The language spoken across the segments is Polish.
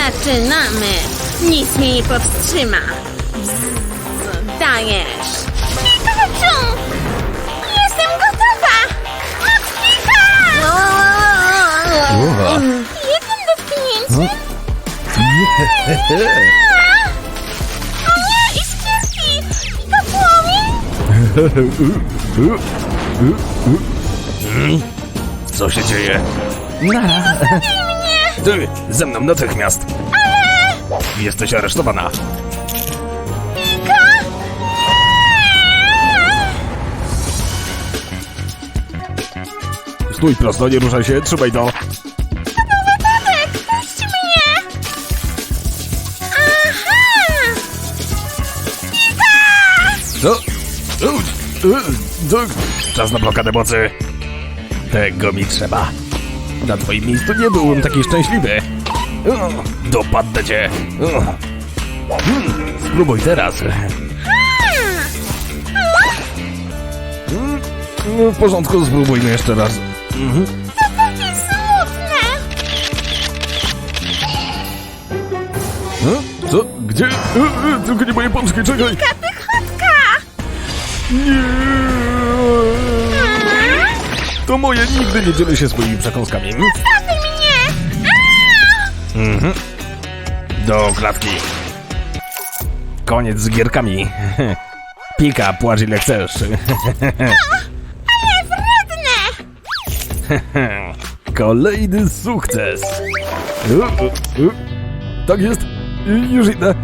Zaczynamy! Nic mnie nie powstrzyma! Dajesz! Pikachu! Jestem gotowa! Moczpika! Uwa. Jednym dotknięciem? O nie, iskierki! To płomień? Co się dzieje? Nara. Ty, ze mną natychmiast. Jesteś aresztowana. Pika! Stój prosto, nie ruszaj się, trzymaj to. Wypadek! Puść mnie! Aha! Pika! Co? U, u, to- Czas na blokadę mocy. Tego mi trzeba. Na twoim miejscu nie byłbym taki szczęśliwy. Dopadnę cię. Spróbuj teraz. W porządku, spróbujmy jeszcze raz. Mhm. Takie smutne! E? Co? Gdzie? E, e, Tylko nie moje pączki, czekaj! Kapychotka! Nie! To moje, nigdy nie dzielę się swoimi przekąskami. Zostawmy mnie! Mhm. Do klatki. Koniec z gierkami. Pika, płacz ile chcesz. Ale wredne! Kolejny sukces. Tak jest. Już idę.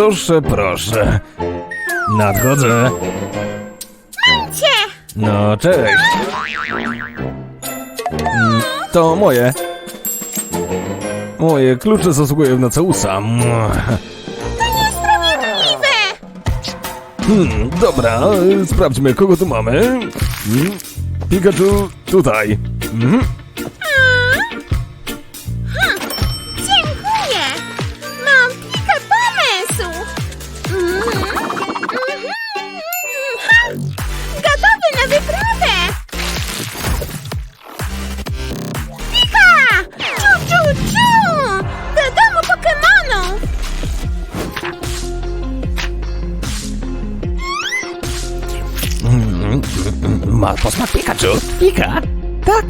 Proszę, proszę. Nadchodzę. Cię! No, cześć. Mm, To moje. Moje klucze zasługują na całusa. Mua. To niesprawiedliwe! Hmm, dobra, y, sprawdźmy, kogo tu mamy. Mm, Pikachu, tutaj. Mhm.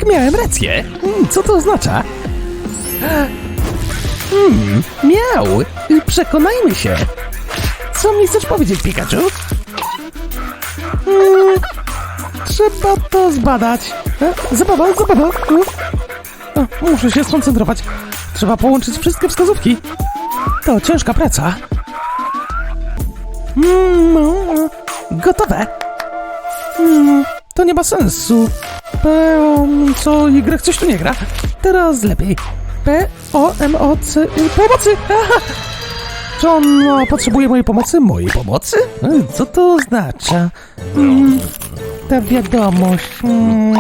Tak, miałem rację. Hmm, Co to oznacza? Hmm, miał. Przekonajmy się. Co mi chcesz powiedzieć, Pikachu? Hmm, trzeba to zbadać. E, Zabawa, zabawa. O, muszę się skoncentrować. Trzeba połączyć wszystkie wskazówki. To ciężka praca. Mm, gotowe. Hmm, to nie ma sensu. P, O, co, Y, coś tu nie gra. Teraz lepiej. Y, pomocy! Aha! Czy on no, potrzebuje mojej pomocy? Mojej pomocy? E, Co to oznacza? Hmm, ta wiadomość. Hmm.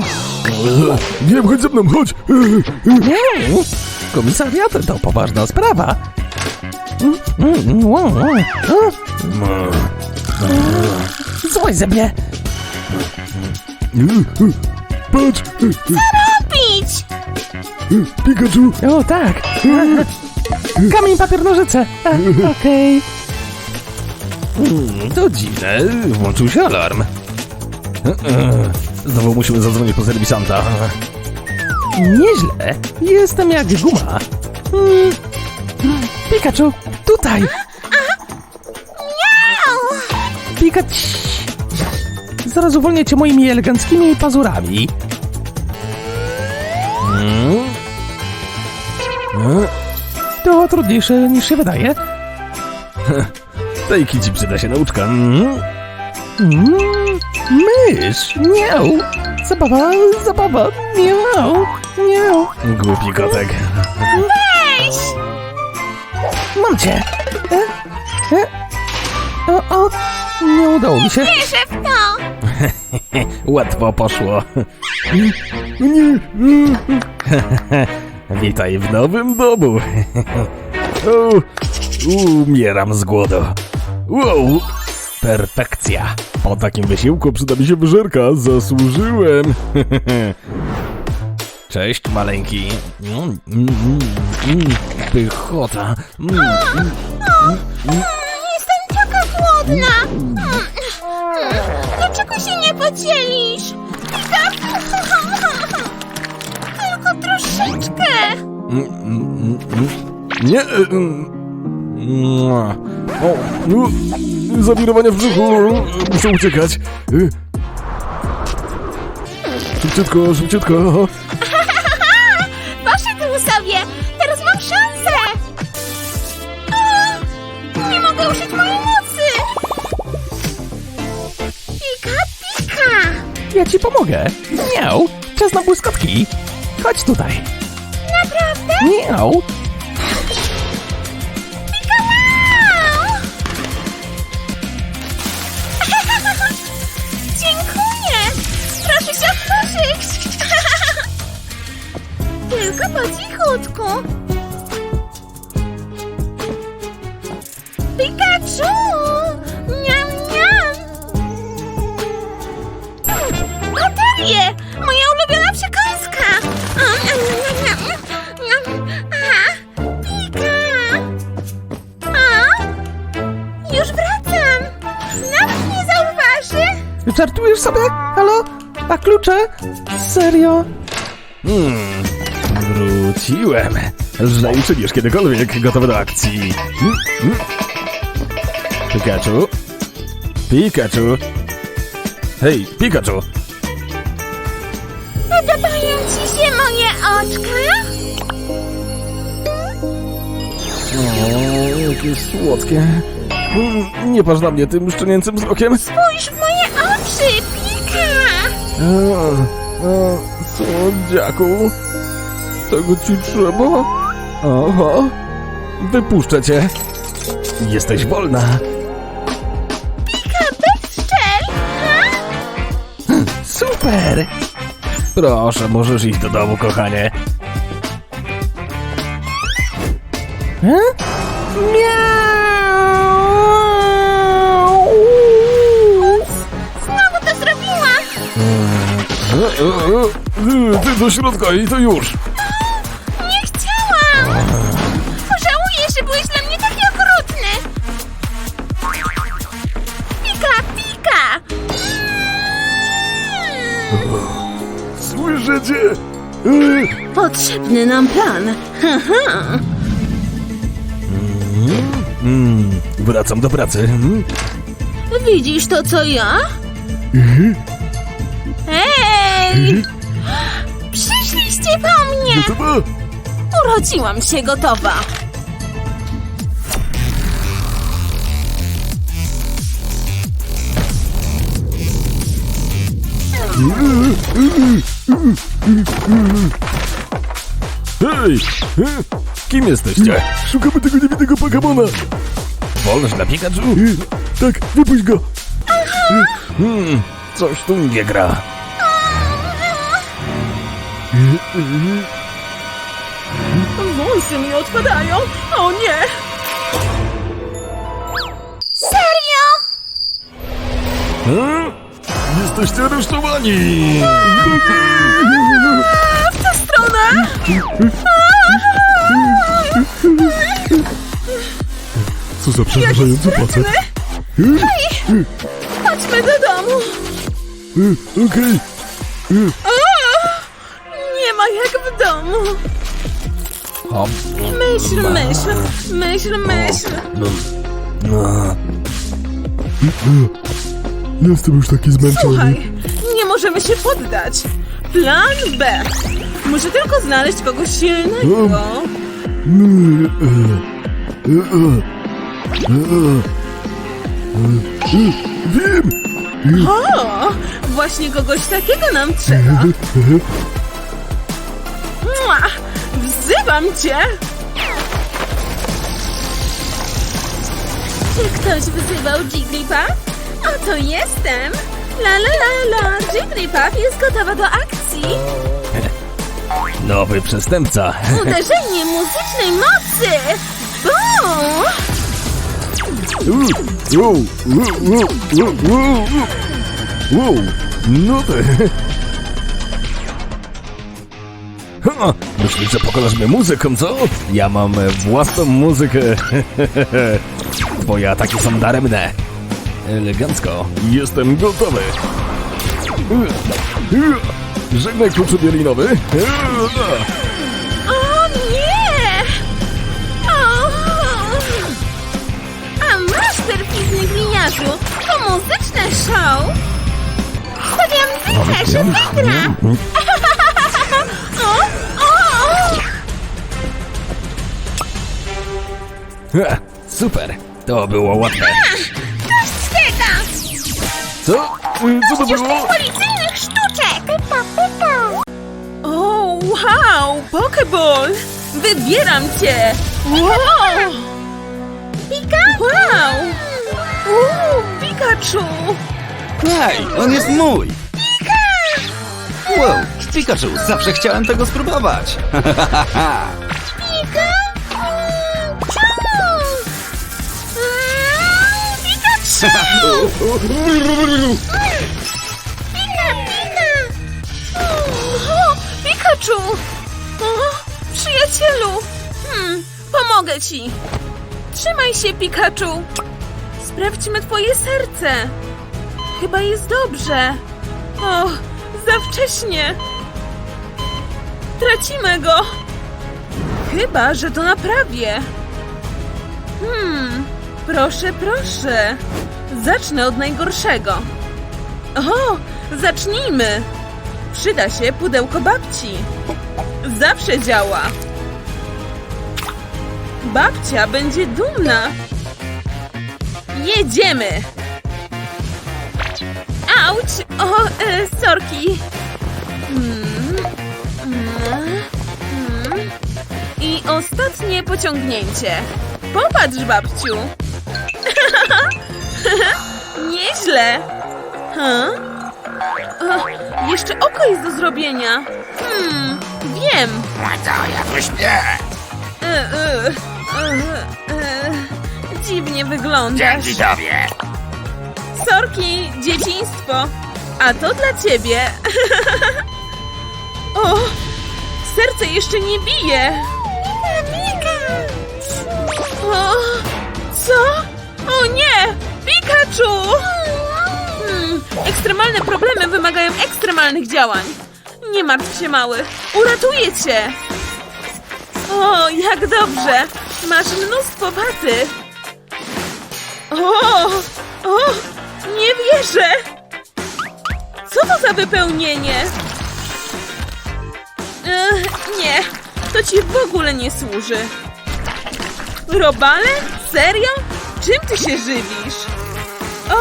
Nie, chodź ze mną, chodź! Nie! Komisariat to poważna sprawa. Mm, mm? Złoń ze mnie! Patrz! Pić! Pikachu! O tak! Kamień, papier, nożyce! A, Okej. Hmm, To dziwne, włączył się alarm. Znowu musimy zadzwonić po serwisanta. Nieźle, jestem jak guma. Hmm. Pikachu, tutaj! Miau! Pikachu! Zaraz uwolnię cię moimi eleganckimi pazurami. Trudniejsze niż się wydaje. Tej kici przyda się nauczka. Mm. Mm. Mysz! Miau! Zabawa, zabawa! Miau! Miau! Głupi kotek. Weź! Mam cię! E? E? O, o, nie udało mi się. Wierzę w to! Łatwo poszło. Witaj w nowym domu. Umieram z głodu. Wow, perfekcja. Po takim wysiłku przyda mi się wyżerka. Zasłużyłem. Cześć, maleńki. Mm, mm, mm, Pychota. Jestem taka głodna! Dlaczego się nie podzielisz? Tylko troszeczkę! Mm, mm, mm. Nie. y. O, zawirowania w brzuchu. Muszę uciekać. Y. Szybciutko, szybciutko. Poszedł sobie! Teraz mam szansę! O, nie mogę użyć mojej mocy! Pika, pika! Ja ci pomogę. Miał, czas na błyskotki. Chodź tutaj. Naprawdę? Pika, wow! Dziękuję! Proszę się otworzyć! Tylko po cichutku. Pikachu! Niam, niam! Baterie! Moja ulubiona przekąska! Żartujesz sobie? Halo? A klucze? Serio? Hmm, wróciłem. Żej, czy wiesz kiedykolwiek gotowy do akcji? Hmm, hmm. Pikachu? Pikachu? Hej, Pikachu! Podobają ci się moje oczka? O, jakie słodkie. Mm, Nie patrz na mnie tym szczenięcym wzrokiem. Spójrz w moje oczy, Pika! O, o, Słodziaku. Tego ci trzeba? Oho. Wypuszczę cię. Jesteś wolna. Pika bez szczel! Ha? Super! Proszę, możesz iść do domu, kochanie. Miau! Ty do środka i to już. Nie chciałam! Pożałuję, że byłeś dla mnie taki okrutny! Pika, pika! Słyszycie? E, Potrzebny nam plan. Mm, wracam do pracy. Mm. Widzisz to, co ja? Hej! Przyszliście po mnie! Gotowa? Urodziłam się gotowa. Hej! e, Kim jesteście? Szukamy tego niewinnego Pokémona. Wolność dla Pikachu? Tak, wypuść go. Hmm, coś tu nie gra. Wąsy mi odpadają! O nie! Serio? Hmm? Jesteście aresztowani! W tę stronę! Co za przerażający facet. Chodźmy do domu! Okej. Nie ma jak w domu! Myśl, myśl, myśl, myśl! Jestem już taki zmęczony. Słuchaj, nie możemy się poddać! Plan B! Muszę tylko znaleźć kogoś silnego! Wiem! O! Właśnie kogoś takiego nam trzeba! Mua! Wzywam cię! Czy ktoś wyzywał Jigglypuff? Oto jestem! La la la la! Jigglypuff jest gotowa do akcji! Nowy przestępca. Uderzenie muzycznej mocy! Bum! Wow, wow, wow, wow, wow. Wow, no ty. Ha, myślisz, że pokonasz mnie muzyką, co? Ja mam własną muzykę. Twoje ataki są daremne. Elegancko. Jestem gotowy. Żegnaj kluczu bielinowy. O nie! O! A masz, perfidny gliniarzu! To muzyczne show! Stawiam dychę, że wygra! Ha, Super, to było łatwe. Dość tego! Co? Co to Już było? tych policyjnych sztuczek! Pypa, pypa! O, wow! Pokeball! Wybieram cię! Wow! Pika? Wow! Uuu, Pikachu! Hej, on jest mój! Wow, Pikachu, zawsze chciałem tego spróbować! Pika, pika! O, Pikachu! O, przyjacielu! Hmm, pomogę ci! Trzymaj się, Pikachu! Sprawdźmy twoje serce! Chyba jest dobrze! O, za wcześnie! Tracimy go! Chyba, że to naprawię! Hmm, proszę, proszę! Zacznę od najgorszego. O, zacznijmy! Przyda się pudełko babci. Zawsze działa. Babcia będzie dumna. Jedziemy. Auć! O, e, sorki. Mm, mm, mm. I ostatnie pociągnięcie. Popatrz, babciu. Nieźle. Huh? O, jeszcze oko jest do zrobienia. Hmm, wiem. E, e, e, e, dziwnie wyglądasz. Dzięki tobie! Sorki, dzieciństwo. A to dla ciebie. o, serce jeszcze nie bije. O, co? O nie! Pikachu! Hmm, ekstremalne problemy wymagają ekstremalnych działań. Nie martw się, mały. Uratuję cię. O, jak dobrze. Masz mnóstwo waty. O, o, nie wierzę. Co to za wypełnienie? Ech, nie, to ci w ogóle nie służy. Robale? Serio? Czym ty się żywisz?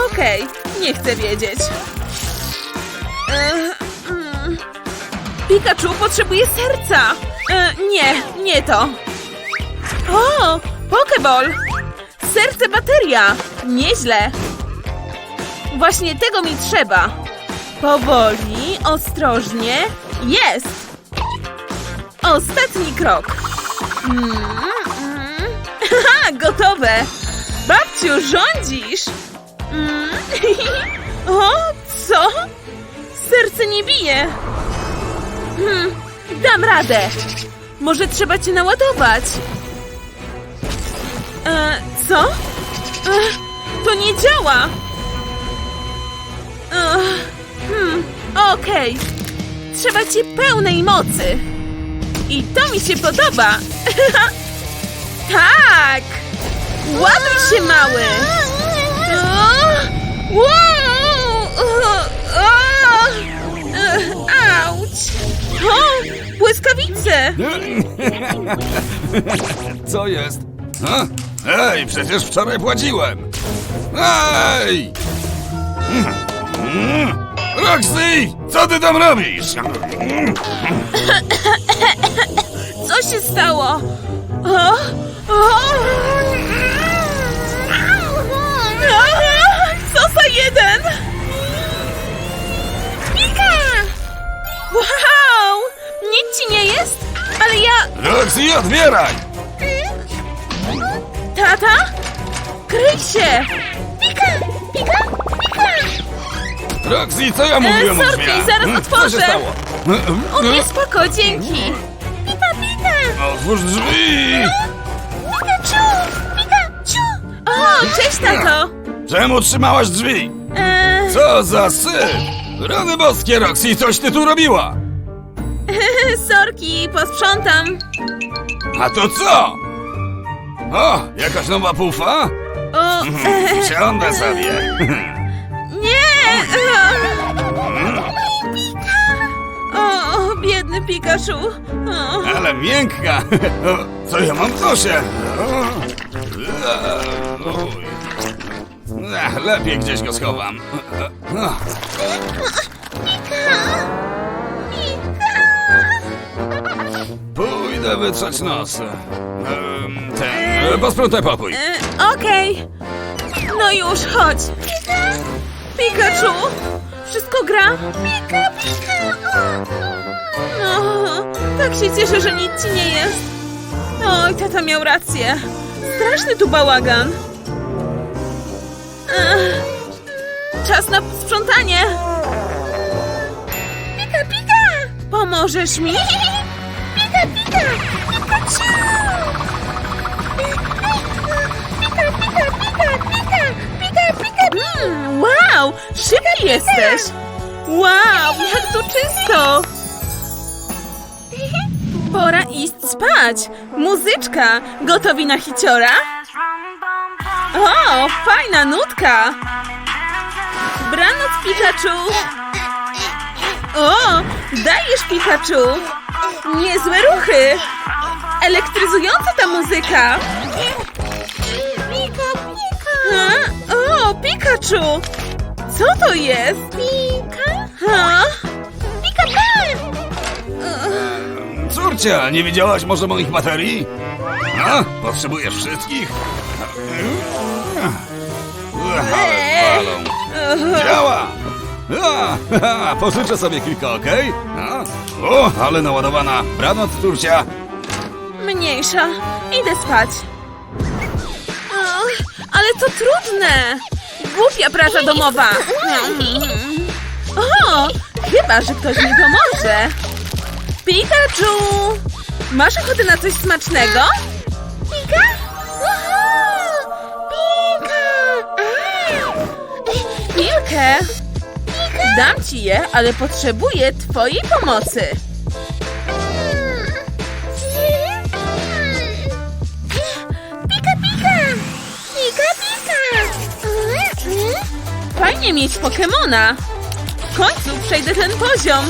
Okej, nie chcę wiedzieć. Mm. Pikachu potrzebuje serca! Nie, nie to. O, Pokeball! Serce bateria! Nieźle! Właśnie tego mi trzeba. Powoli, ostrożnie. Jest! Ostatni krok. Mm, mm. Gotowe! Babciu, rządzisz! Mm. o, co? Serce nie bije. Hmm, dam radę. Może trzeba cię naładować. E, co? E, to nie działa. E, hmm, okej. Trzeba ci pełnej mocy. I to mi się podoba. tak! Ładuj się, mały! Auć! O, błyskawice! Co jest? A? Ej, przecież wczoraj płaciłem! Ej! Roxy! Co ty tam robisz? Co się stało? O, o, za jeden! Mika! Wow! Nic ci nie jest? Ale ja... Roxy, odbieraj! Tata? Kryj się! Pika! Pika! Pika! Roxy, co ja e, mówiłem e, Sorki, zaraz otworzę! Co się stało? O, nie, spoko, dzięki! Pita, pita! Otwórz drzwi! No, pita, ciu! Pita, ciu! O, cześć, tato! Czemu trzymałaś drzwi? Eee, Co za syf! Rany boskie, Roxy, coś ty tu robiła! sorki, posprzątam. A to co? O, jakaś nowa pufa? O, e, Siądę sobie. nie! O, o, biedny Pikachu. O, Ale miękka. O, Co ja mam w nosie? O, uj. Ech, Lepiej gdzieś go schowam. Pójdę wytrzeć nos. Em, Ten, e, posprzątaj pokój. e, okej. No już, chodź. Pikachu, wszystko gra? Pika, pika. O, tak się cieszę, że nic ci nie jest. Oj, tata miał rację. Straszny tu bałagan. Czas na sprzątanie. Pika, pika. Pomożesz mi? Pika, pika. Pikachu. Pika, pika, pika, pika. Pika, pika, Mm, wow, szybki jesteś. Wow, jak tu czysto. Pora iść spać. Muzyczka. Gotowi na hiciora? O, fajna nutka. Pikachu. O, dajesz, Pikachu. Niezłe ruchy. Elektryzująca ta muzyka. Pika, pika. Ha? O, Pikachu. Co to jest? Pika. Ha? Pika, pika. Córcia, nie widziałaś może moich baterii? A? Potrzebujesz wszystkich? Ech, ale palą. Działa! Pożyczę sobie kilka, okej? O, ale naładowana. Branoc, córcia. Mniejsza. Idę spać. Ale to trudne. Głupia praca domowa. O, chyba, że ktoś mi pomoże. Pikachu! Masz ochotę na coś smacznego? Chwilkę. Dam ci je, ale potrzebuję twojej pomocy. Pika, pika! Pika, pika! Fajnie mieć Pokemona. W końcu przejdę ten poziom.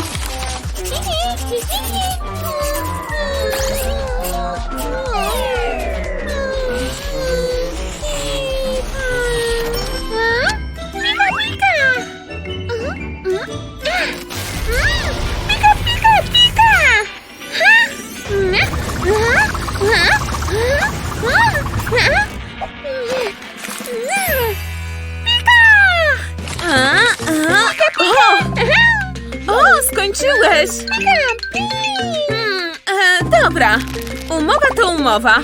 Skończyłeś. Hmm, e, dobra, umowa to umowa.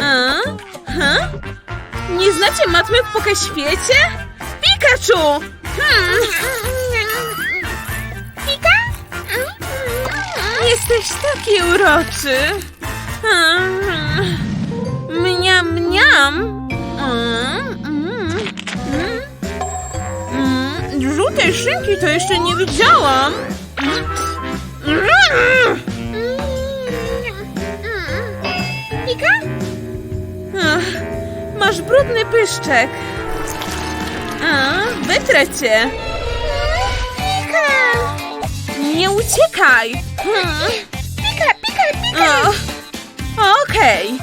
A, ha? Nie znacie matmy w Pokeświecie? Pikachu! Hmm, Pika? jesteś taki uroczy. Hmm, Mniam, mniam. Mm, Żółtej szynki to jeszcze nie widziałam. Pika? Ach, Masz brudny pyszczek. A, wytrę cię. Pika! Nie uciekaj. Pika, pika, pika! Okej.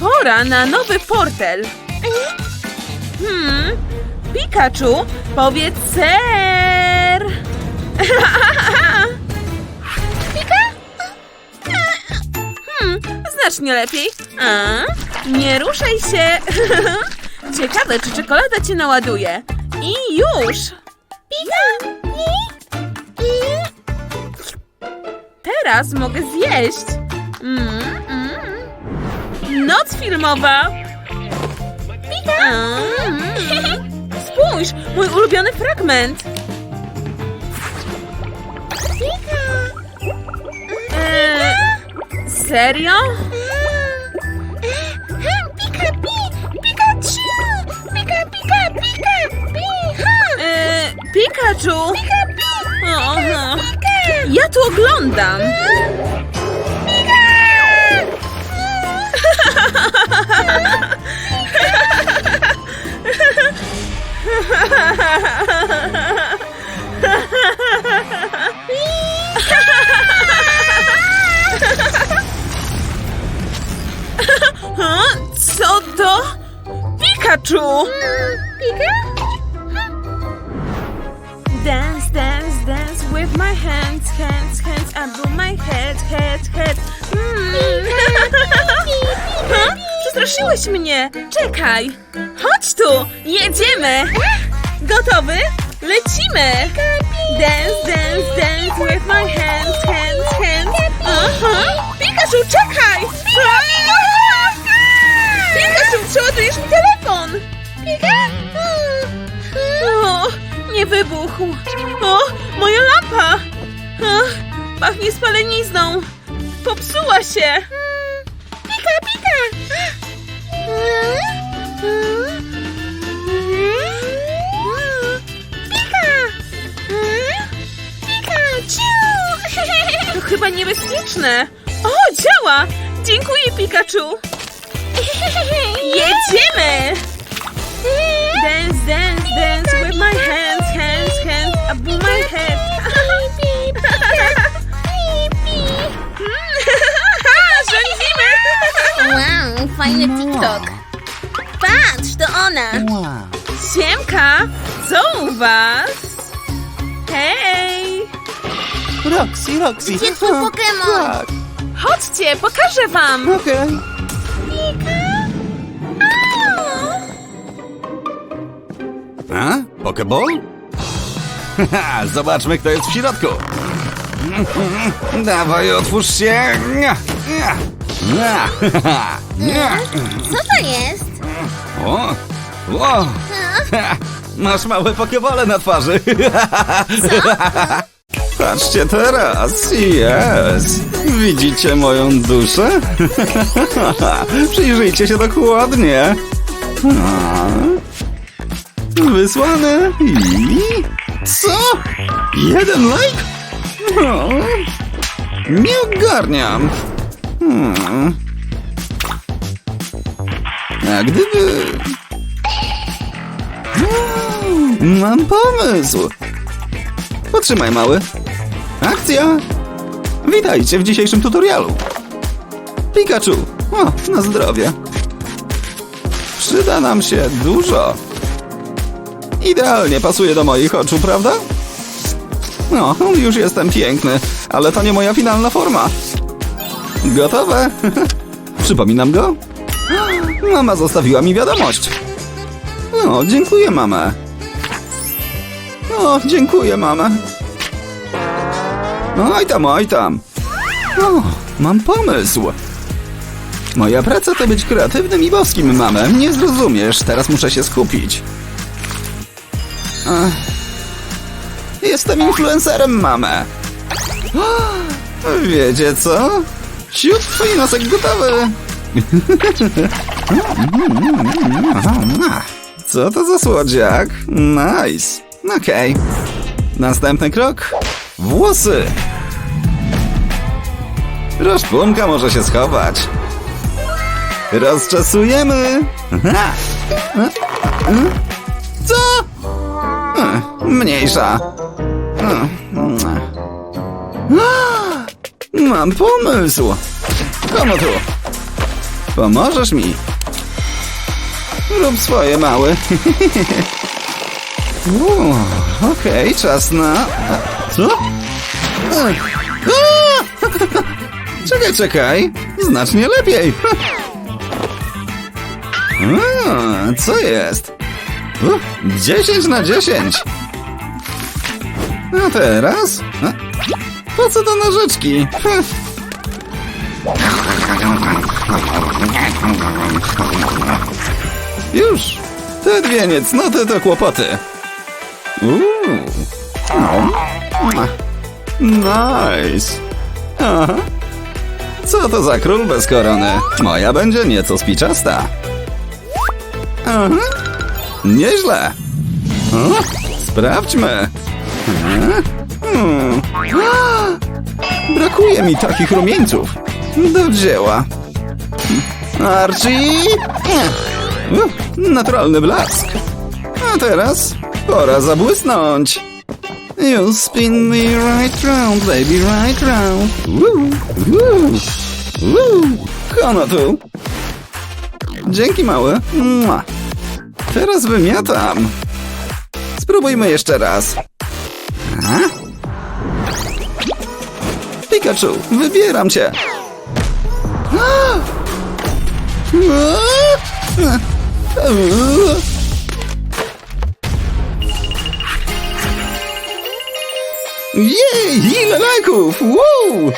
Pora na nowy portel. Hmm. Pikachu, powiedz ser. Pika? Hmm, znacznie lepiej. A, nie ruszaj się. Ciekawe, czy czekolada cię naładuje. I już. Pika! Teraz mogę zjeść. Mm, mm. Noc filmowa. Mm. Spójrz, mój ulubiony fragment. Eee, serio? Pika, pi, Pikachu! Pika, pika, pika! Eee, Pikachu? Pika, pi, pika! Ja tu oglądam. Mnie! Czekaj! Chodź tu! Jedziemy! Gotowy? Lecimy! Dance, dance, dance with my hands, hands, hands. Aha! Pikachu, czekaj! Pikachu, przeładujesz mi telefon! O, nie wybuchł. O, moja lampa. Pachnie spalenizną. Popsuła się. Pika, pika! Pika! Pikachu! To chyba niebezpieczne. O, działa. Dziękuję, Pikachu. Jedziemy. Dance, dance, dance with my hands, hands, hands. Above my Wow, fajny TikTok. Patrz, to ona. Siemka, co u was? Hej! Roxy, Roxy. Gdzie tu Pokémon? Tak, Chodźcie, pokażę wam! okej. A? Pokeball? Haha, Zobaczmy, kto jest w środku. Dawaj, otwórz się. Nia, nia. Co to jest? O, o. Masz małe pokebole na twarzy. Patrzcie teraz. Jest. Widzicie moją duszę? Przyjrzyjcie się dokładnie. Wysłane i... Co? Jeden like? O, nie ogarniam. Hmm. A gdyby... Hmm, Mam pomysł. Potrzymaj, mały. Akcja! Witajcie w dzisiejszym tutorialu. Pikachu. O, na zdrowie. Przyda nam się dużo. Idealnie pasuje do moich oczu, prawda? No, już jestem piękny, ale to nie moja finalna forma. Gotowe? Przypominam go? Mama zostawiła mi wiadomość. O, dziękuję, mama. O, dziękuję, mama. No, oj tam, oj tam. O, mam pomysł. Moja praca to być kreatywnym i boskim, mamę. Nie zrozumiesz, teraz muszę się skupić. Ech. Jestem influencerem, mamę. Wiecie co? Siup, twój nosek gotowy. Co to za słodziak? Nice. Okej. Następny krok. Włosy. Rozpunka może się schować. E? Co? Mniejsza. Mam pomysł. Komu tu? Pomożesz mi? Rób swoje, mały. Okej, czas na... Co? Czekaj, czekaj. Znacznie lepiej. A, co jest? U, 10 na 10. A teraz? A, Po co to nożyczki? Już! Te dwie niecnoty to kłopoty. Uuu. Nice. Aha. Co to za król bez korony? Moja będzie nieco spiczasta. Aha. Nieźle. O, sprawdźmy. Hmm. Brakuje mi takich rumieńców. Do dzieła. Archie! Uff, Naturalny blask. A teraz pora zabłysnąć. You spin me right round, baby, right round. Woo, woo, woo. Kono tu. Dzięki mały. Mua. Teraz wymiatam. Spróbujmy jeszcze raz. Pikachu, wybieram cię. Jej, ile lajków! Wow!